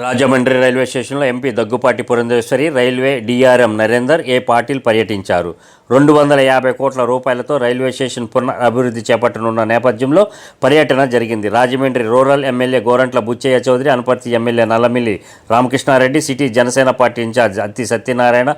Rajahmundry railway స్టేషన్లో MP Daggubati Purandeswari railway DRM Narender A Patil పర్యటించారు? రెండు వందల యాభై కోట్ల రూపాయలతో రైల్వే స్టేషన్ పునః అభివృద్ధి చేపట్టనున్న నేపథ్యంలో పర్యటన జరిగింది. Rajahmundry rural MLA Gorantla Butchaiah Chowdary Anaparthi MLA Nallamilli Ramakrishna Reddy city Janasena party incharge Atti Satyanarayana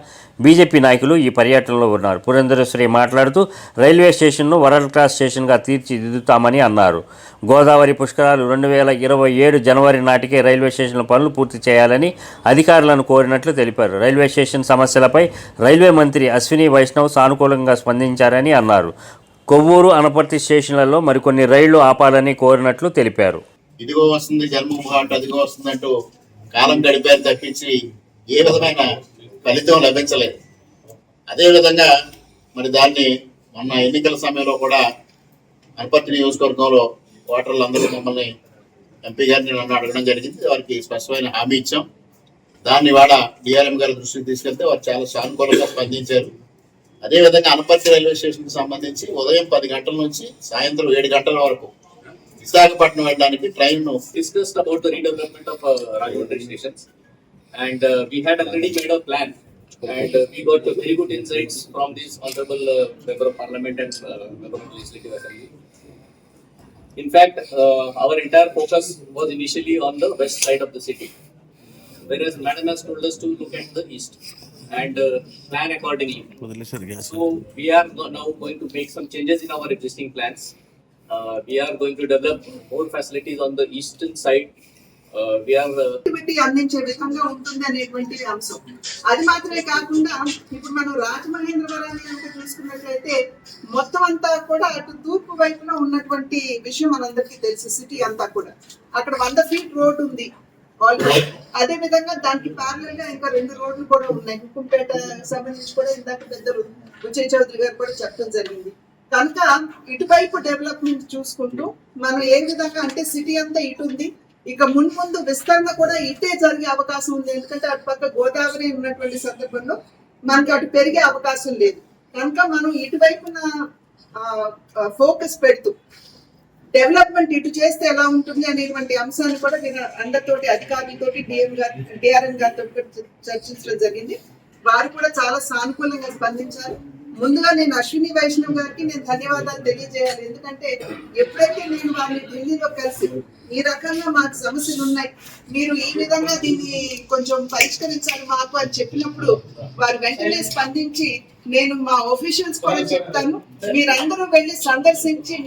BJP నాయకులు ఈ పర్యటనలో ఉన్నారు. పురంధరేశ్వరి మాట్లాడుతూ రైల్వే స్టేషన్ను వరల్డ్ క్లాస్ స్టేషన్గా తీర్చిదిద్దుతామని అన్నారు. గోదావరి పుష్కరాలు రెండు వేల ఇరవై ఏడు జనవరి నాటికే రైల్వే స్టేషన్ల పనులు పనులు పూర్తి చేయాలని అధికారులను కోరినట్లు తెలిపారు. రైల్వే స్టేషన్ సమస్యలపై రైల్వే మంత్రి అశ్విని వైష్ణవ్ సానుకూలంగా స్పందించారని అన్నారు. కొవ్వూరు అనపర్తి స్టేషన్లలో మరికొన్ని రైళ్ళు ఆపాలని కోరినట్లు తెలిపారు. ఇదిగో వస్తుంది జన్మభూమి ఘాట్ అదిగో వస్తుంది అంటూ కాలం గడిపారు తప్పించి ఏ విధమైన ఫలితం లభించలేదు. అదేవిధంగా మరి దాన్ని మొన్న ఎన్నికల సమయంలో కూడా అనపర్తి నియోజకవర్గంలో ఓటర్లు అందరూ మమ్మల్ని ఎంపీ గారిని నన్ను అడగడం జరిగింది. వారికి స్పష్టమైన హామీ ఇచ్చాం. దాన్ని వాడ డిఆర్ఎం గారి దృష్టికి తీసుకెళ్తే వారు చాలా సానుకూలంగా స్పందించారు. అదే విధంగా అనపర్తి రైల్వే స్టేషన్కి సంబంధించి ఉదయం పది గంటల నుంచి సాయంత్రం ఏడు గంటల వరకు విశాఖపట్నం వెళ్ళడానికి train uh, uh, and uh, we got a very good insights from this honorable uh, member of parliament and uh, member of legislative assembly In fact, uh, our entire focus was initially on the west side of the city, whereas madam has told us to look at the east and uh, plan accordingly. So we are go- now going to make some changes in our existing plans. Uh, we are going to develop more facilities on the eastern side. Uh, we are uh, connectivity అందించే విధంగా ఉంటుంది అనేటువంటి అంశం అది మాత్రమే కాకుండా ఇప్పుడు మనం రాజమహేంద్రవరాన్ని కనుక చూసుకున్నట్లయితే మొత్తం అంతా కూడా అటు తూర్పు వైపున ఉన్నటువంటి విషయం మనందరికీ తెలుసు సిటీ అంతా కూడా. అక్కడ వంద ఫీట్ రోడ్ ఉంది అదే విధంగా దానికి ప్యారల్గా ఇంకా రెండు రోడ్లు కూడా ఉన్నాయి. హుకుంపేట సంబంధించి కూడా ఇందాక పెద్దలు విజయ్ చౌదరి గారు కూడా చెప్పడం జరిగింది. కనుక ఇటువైపు డెవలప్మెంట్ చూసుకుంటూ మనం ఏ విధంగా అంటే సిటీ అంతా ఇటు ఉంది. ఇక మున్ముందు విస్తరణ కూడా ఇటే జరిగే అవకాశం ఉంది. ఎందుకంటే అటు పక్క గోదావరి ఉన్నటువంటి సందర్భంలో మనకి అటు పెరిగే అవకాశం లేదు. కనుక మనం ఇటువైపున ఫోకస్ పెడుతూ డెవలప్మెంట్ ఇటు చేస్తే ఎలా ఉంటుంది అనేటువంటి అంశాన్ని కూడా నేను అందరితోటి అధికారులతోటి డిఎం గారి డిఆర్ఎం గారితో చర్చించడం జరిగింది. వారు కూడా చాలా సానుకూలంగా స్పందించారు. ముందుగా నేను అశ్విని వైష్ణవ్ గారికి నేను ధన్యవాదాలు తెలియజేయాలి. ఎందుకంటే ఎప్పుడైతే నేను వారిని ఢిల్లీలో కలిసి ఈ రకంగా మాకు సమస్యలు ఉన్నాయి మీరు ఈ విధంగా దీన్ని కొంచెం పరిష్కరించాలి మాకు అని చెప్పినప్పుడు వారు వెంటనే స్పందించి నేను మా ఆఫీషియల్స్ కూడా చెప్తాను. మీరందరూ వెళ్ళి సందర్శించి